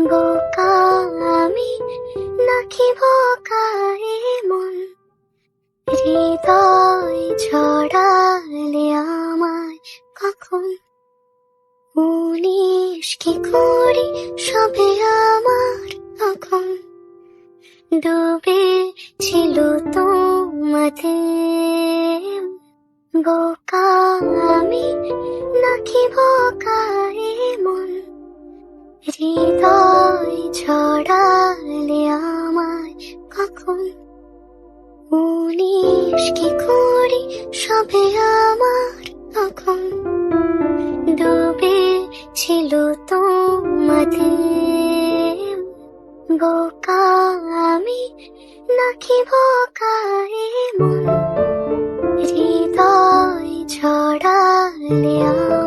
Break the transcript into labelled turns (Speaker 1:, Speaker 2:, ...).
Speaker 1: বোকা আমি নাকি বোকা মন? হৃদয় ছড়ালে আমায় কখন? উনিশ কি কুড়ি সবে আমার তখন ডুবে ছিল তোমাতে বোকা আমি নাকি বোকা মন? হৃদয় ছড়ালে আমায় কখন উনিশ কি কুড়ি সবে আমার তখন ডুবে ছিল তোমাতে বোকা আমি? নাকি বোকা মন হৃদয় ছড়ালে আমায়